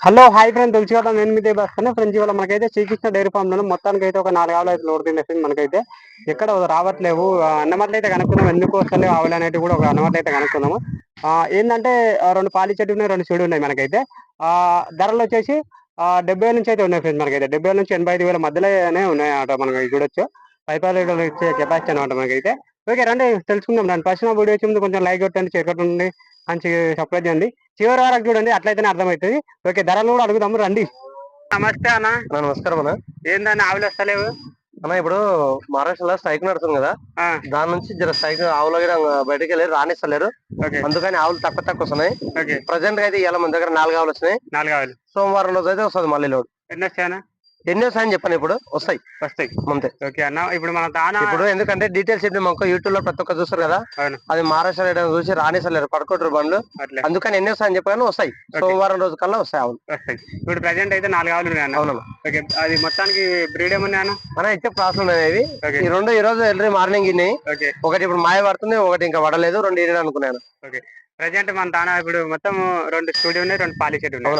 Hello hi friend తెలుసు కదా నేను మీ వస్తాను ఫ్రెండ్స్ ఇవాళ మనకైతే శ్రీకృష్ణ డైరీ ఫామ్లో మొత్తానికి అయితే ఒక నాలుగు ఆవులు అయితే లోడ్ తినేసింది మనకైతే. ఎక్కడ రావట్లేవు. ఆ, అన్నమట్లు అయితే కనుక్కున్నాం ఎందుకు వస్తలేవు ఆవులు అనేవి కూడా ఒక అన్నమట్లు అయితే కనుక్కున్నాము ఏంటంటే రెండు పాలి చెట్టు ఉన్నాయి రెండు చెడు ఉన్నాయి మనకైతే. ఆ ధరలు వచ్చేసి డెబ్బై నుంచి అయితే ఉన్నాయి ఫ్రెండ్స్ మనకైతే. డెబ్బై వేల నుంచి ఎనభై ఐదు వేల మధ్యలోనే ఉన్నాయి అన్నమాట మనకి చూడొచ్చు. పైపాలు ఇచ్చే కెపాసిటీ అనమాట మనకైతే. ఓకే రండి తెలుసుకుందాం. రండి ఫస్ట్ నా వీడియో వచ్చే ముందు కొంచెం లైక్ కొట్టండి షేర్ కొట్టండి మంచి సబ్స్క్రైబ్ చేయండి. చివరి వరకు చూడండి అట్లయితేనే అర్థమవుతుంది. ఓకే ధరలు కూడా అడుగుదాము రండి. నమస్తే అన్న. నమస్కారం అన్న. ఏందన్న ఆవులు వస్తలేవు? అన్న ఇప్పుడు మహారాష్ట్రలో స్ట్రైక్ నడుస్తుంది కదా ఆ, దాని నుంచి జర స్ట్రైక్ ఆవులు బయటకు వెళ్ళి రానిస్తలేరు. ఓకే. అందుకని ఆవులు తక్కువ తక్కువ వస్తున్నాయి. ఓకే. ప్రజెంట్ అయితే ఇవాళ మన దగ్గర నాలుగు ఆవులు వచ్చినాయి నాలుగు ఆవులు. సోమవారం రోజు అయితే వస్తుంది మళ్ళీ లోడ్. ఎన్ని వస్తాయన్న ఎన్ని వస్తాయని చెప్పాను ఇప్పుడు. వస్తాయి. వస్తాయి. అంతే ఓకే అన్న ఇప్పుడు మన తానా ఇప్పుడు ఎందుకంటే డీటెయిల్స్ చెప్పి మాకు యూట్యూబ్లో ప్రతి ఒక్క చూస్తారు కదా. అవును. అది మహారాష్ట్ర రేడియో చూసి రానిస్తలేరు పడుకోటరు బండ్లు. అట్లే. అందుకని ఎన్ని వస్తాయని చెప్పాను వస్తాయి. సోమవారం రోజు కల్లా వస్తాయి ఆవులు. వస్తాయి. ఇప్పుడు ప్రజెంట్ అయితే నాలుగు ఆవులు అవునన్నా ఓకే. అది మొత్తానికి బ్రీడ్ అన్న? అన్న ఇచ్చే ప్రాసెస్ ఉన్నాయి ఈ రెండు ఈ రోజు ఎర్లీ మార్నింగ్ ఇన్నాయి ఒకటి ఇప్పుడు మాయ పడుతుంది ఒకటి ఇంకా పడలేదు రెండు ఇరవై అనుకున్నాను. ఓకే. ప్రజెంట్ మన తానా ఇప్పుడు మొత్తం రెండు స్టూడియో ఉన్నాయి రెండు పాలి చెట్టు ఉన్నాయి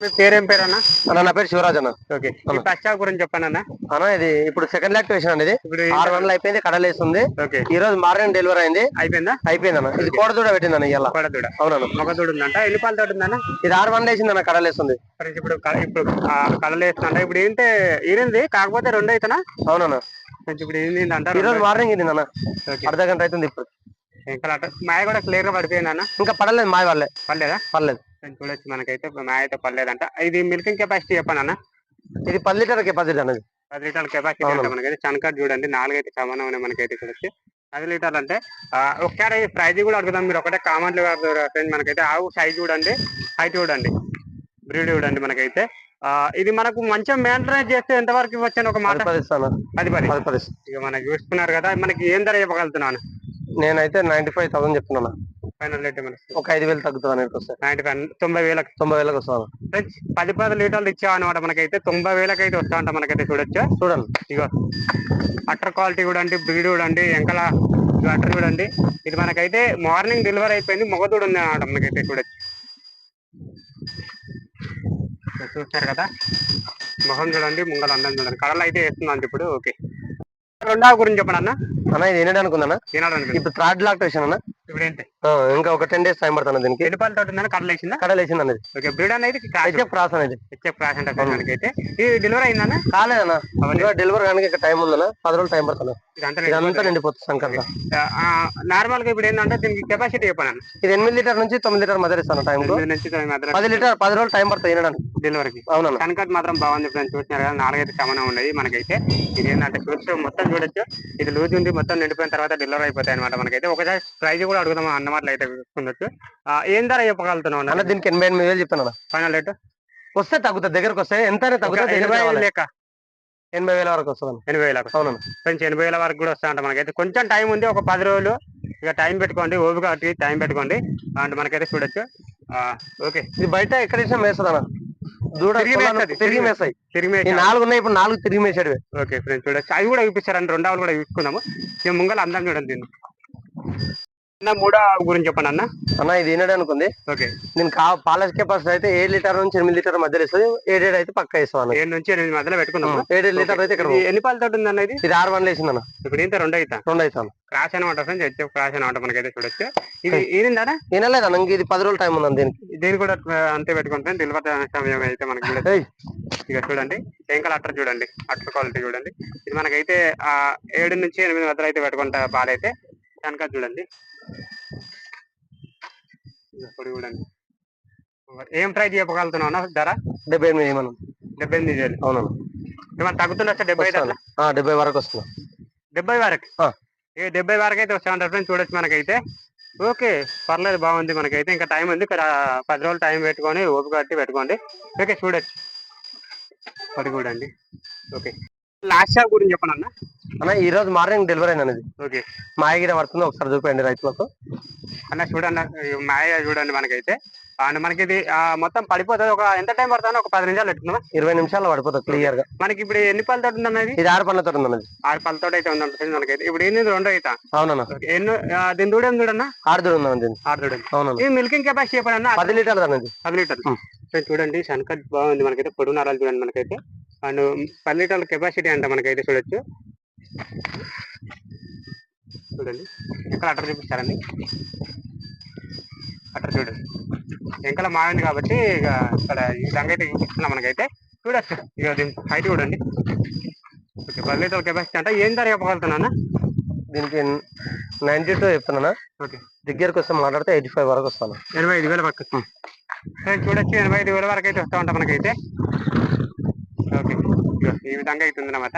మీ పేరేం పేరు అన్న అన్న నా పేరు శివరాజ్ అన్న. ఓకే. పశ్చా గురించి చెప్పండి అన్న? అన్న ఇది ఇప్పుడు సెకండ్ లాక్టివేషన్ అండి ఇది. ఆరు గంటలు అయిపోయింది కడలేస్తుంది ఓకే. ఈ రోజు మార్నింగ్ డెలివరీ అయింది. అయిపోయిందా? అయిపోయింది అన్న. ఇది కోడదూడ పెట్టింది ఇవాళ కొడదూడ అవునన్న. మొగదూడ ఉందంట. ఎన్ని పాలు తోటి ఉందన్న? ఇది ఆరు గంటలు వేసింది అన్న కడలేస్తుంది ఇప్పుడు ఇప్పుడు కళలు వేస్తుందంట ఇప్పుడు ఏంటంటే ఈరింది? కాకపోతే రెండు అయితేనా? అవునన్న. ఇప్పుడు ఏంది అంట ఈ రోజు మార్నింగ్ ఇది అన్న. అర్ధ గంట అవుతుంది ఇప్పుడు. మాయ కూడా క్లియర్గా పడిపోయింది అన్న ఇంకా పడలేదు మాయ వాళ్ళే. పర్లేదా పర్లేదు కొంచెం చూడొచ్చు మనకైతే మాయ అయితే పర్లేదంట ఇది మిల్కింగ్ కెపాసిటీ చెప్పండి అన్న ఇది పది లీటర్ కెపాసిటీ అన్నది. పది లీటర్ల కెపాసిటీ అంటే మనకైతే. చనకట్ చూడండి నాలుగైతే సమానం ఉన్నాయి మనకైతే చూడొచ్చు పది లీటర్లు అంటే ఒకసారి ప్రైజ్ కూడా అడుగుదాం. మీరు ఒకటే కామెంట్లు ఫ్రెండ్ మనకైతే. ఆవు సైజ్ చూడండి హైట్ చూడండి బ్రీడ్ చూడండి మనకైతే. ఇది మనకు మంచిగా మెయింటైన్ చేస్తే ఎంతవరకు ఇవ్వచ్చు ఒక మాట? పది పది. ఇక మనకి చూస్తున్నారు కదా మనకి ఏం ధర చెప్పగలుగుతున్నాను? నేనైతే నైన్టీ ఫైవ్ థౌసండ్ చెప్తున్నాను. ఫైనల్ రేట్ మనకి ఒక ఐదు వేలు తగ్గుతుంది అనేది వస్తాయి నైన్టీ ఫైవ్ తొంభై వేలకు తొంభై వేలకు వస్తాను పది పది లీటర్లు ఇచ్చాం అనమాట మనకైతే. తొంభై వేలకు అయితే వస్తా ఉంటా మనకైతే చూడొచ్చు? చూడండి. ఇగో అట్టర్ క్వాలిటీ చూడండి బ్రీడ్ చూడండి వెంకల అట్టర్ చూడండి. ఇది మనకైతే మార్నింగ్ డెలివరీ అయిపోయింది మొగదూడు ఉంది అన్నమాట మనకైతే చూడొచ్చు. చూస్తారు కదా? మొహం చూడండి ముంగల అందం చూడండి. కడలు అయితే వేస్తుందండి ఇప్పుడు ఓకే. రెండవ గురించి చెప్పండి అన్న. అన్న ఇది ఏంటంటే అనుకుందన్న ఇప్పుడు థర్డ్ లాక్టేషన్ అన్న. ఇప్పుడు ఏంటి ఇంకా ఒక టెన్ డేస్ టైం పడుతుంది దీనికి. ఎన్ని పాలు తోటి ఉందని కడలు వేసిందా కడలేసింది అనేది ఓకే బ్రీడ్ అనేది హెచ్ఎఫ్ క్రాస్ అనేది హెచ్ఎఫ్ క్రాష్ అంటే మనకైతే ఇది డెలివరీ అయిందన్న? కాలేదన్న. డెలివరీ కానీ టైం ఉందన్న. పది రోజులు టైం పడుతుంది. ఇదంతా నిండిపోతుంది సంకల్ప నార్మల్గా ఇప్పుడు ఏంటంటే దీనికి కెపాసిటీ చెప్పాను ఇది ఎనిమిది లీటర్ నుంచి తొమ్మిది లీటర్ మధ్య ఇస్తాను టైం పది లీటర్ పది రోజులు టైం పడుతుంది తినడానికి డెలివరీకి అవునన్న. కనకట్ మాత్రం బాగుంది ఫ్రెండ్స్ చూసినారు కదా నాలుగైదు సమానం ఉన్నాయి మనకైతే. ఇది ఏంటంటే చూస్తే మొత్తం చూడొచ్చు. ఇది లూజ్ ఉంది మొత్తం నిండిపోయిన తర్వాత డెలివరీ అయిపోతాయి అనమాట మనకైతే. ఒకసారి ప్రైజ్ కూడా అడుగుదాం అన్నమాటలు అయితే చూసుకుండొచ్చు ఆ, ఏం ధర చెప్పగలుగుతున్నాం అన్న? దీనికి ఎనభై ఎనిమిది వేలు చెప్తాను ఫైనల్ రేట్? వస్తే తగ్గుతుంది దగ్గరకు వస్తే ఎంత తగ్గుతుంది ఎనభై లేక ఎనభై వేల వరకు వస్తుంది ఎనభై వేలకు అవునన్న. ఫ్రెండ్స్ ఎనభై వేల వరకు కూడా వస్తా అంట మనకైతే. కొంచెం టైం ఉంది ఒక పది రోజులు. ఇక టైం పెట్టుకోండి ఓపిక కాబట్టి టైం పెట్టుకోండి. అంటే మనకైతే చూడొచ్చు. ఓకే. ఇది బయట ఎక్కడ ఇచ్చినా మేస్తుంది అన్న దూడ తిరిగి తిరిగి నాలుగు ఉన్నాయి ఇప్పుడు నాలుగు తిరిగి మేసాడు ఓకే ఫ్రెండ్స్ చూడొచ్చు. అవి కూడా చూపిస్తారండి రెండు కూడా చూసుకుందాము ఇక ముంగల అందం చూడండి అన్న మూడో గురించి చెప్పండి అన్న. అన్న ఇది ఏంటంటే అనుకుంది. ఓకే. నేను పాల కెపాసిటీ అయితే ఏడు లీటర్ నుంచి ఎనిమిది లీటర్ మధ్యలో ఇస్తుంది. ఏడేడు అయితే పక్క ఇస్తాం అన్న. ఏడు నుంచి ఎనిమిది మధ్యలో పెట్టుకున్నాము ఏడు లీటర్ అయితే ఇక్కడ ఎన్ని పాలు తోటి ఉంది అన్న ఇది? ఇది ఆరు వన్లు వేసింది అన్న. ఇప్పుడు ఇంత రెండు అవుతా రెండు అవుతాను క్రాష్ అనమాట ఫ్రెండ్స్ హెచ్ఎఫ్ క్రాష్ అనమాట మనకైతే చూడొచ్చు. ఇది ఈరిందా వినలేదు అన్న? ఇది పది రోజులు టైం ఉందని దీనికి. దీన్ని కూడా అంతే పెట్టుకుంటాం డెలివరీ సమయం అయితే మనకి ఇక చూడండి టెంకల్ అట్టర్ చూడండి అట్టర్ క్వాలిటీ చూడండి. ఇది మనకైతే ఆ ఏడు నుంచి ఎనిమిది మధ్యలో అయితే పెట్టుకుంటా పాలైతే కనుక చూడండి. ఇక పొడి చూడండి ఏం ప్రైస్ చెప్పగలుగుతున్నావు అన్న ధర? డెబ్బై ఎనిమిది మనం. డెబ్బై ఎనిమిది వేలు. అవునన్న ఏమన్నా తగ్గుతుండొచ్చా డెబ్బై ఐదు డెబ్బై వరకు వస్తుంది డెబ్బై వరకు. ఏ డెబ్బై వరకు అయితే వస్తా ఉంటారు ఫ్రెండ్స్ చూడొచ్చు మనకైతే. ఓకే పర్లేదు బాగుంది మనకైతే. ఇంకా టైం ఉంది ఇక్కడ పది రోజులు టైం పెట్టుకొని ఓపిక కట్టి పెట్టుకోండి. ఓకే చూడొచ్చు. పడి చూడండి ఓకే. లాస్ట్ షాప్ గురించి చెప్పండి అన్న? అన్న ఈ రోజు మార్నింగ్ డెలివరీ అయింది అనేది ఓకే. మాయగిరి పడుతుంది ఒకసారి చూపండి రైతులకు. అన్న చూడండి ఈ మాయ చూడండి మనకైతే. అండ్ మనకి ఇది మొత్తం పడిపోతుంది. ఒక ఎంత టైం పడుతుంది? ఒక పది నిమిషాలు పెట్టుకుందాం ఇరవై నిమిషాలు పడిపోతుంది క్లియర్గా. మనకి ఇప్పుడు ఎన్ని పళ్ళతో ఉందన్నది ఇది? ఆరు పళ్ళతో ఉన్నది ఆరు పళ్ళతో అయితే ఉందంట మనకైతే. ఇప్పుడు ఏంది రెండు అవుతా అవునన్నా. ఎన్నో దీని దూడం చూడన్నా ఆరుదూడు ఉందన్న దీన్ని ఆరు దూడం. అవునన్నా. ఇది మిల్కింగ్ కెపాసిటీ చెప్పడన్నా పది లీటర్లు అన్నది. పది లీటర్లు. చూడండి శనకట్ బాగుంది మనకైతే. పొడుగు నరాలు చూడండి మనకైతే. అండ్ పది లీటర్ల కెపాసిటీ అంట మనకైతే చూడొచ్చు? చూడండి. ఎక్కడ అటర్ చూపిస్తారండి? అటర్ చూడండి వెంకల మారింది కాబట్టి ఇక ఇక్కడ ఈ విధంగా అయితే చూపిస్తున్నాం మనకైతే చూడొచ్చు. ఇక హైట్ చూడండి. ఓకే పది లీటర్ల కెపాసిటీ అంటే ఏం ధర చెప్పగలుగుతున్నా దీనికి నైన్టీ టూ చెప్తున్నా ఓకే. దగ్గరకు వస్తే మాట్లాడితే ఎయిటీ ఫైవ్ వరకు వస్తాను. ఎనభై ఐదు వేల సో చూడొచ్చు. ఎనభై ఐదు వేల వరకు అయితే వస్తూ ఉంటాం మనకైతే. ఓకే. ఈ విధంగా అవుతుంది అన్నమాట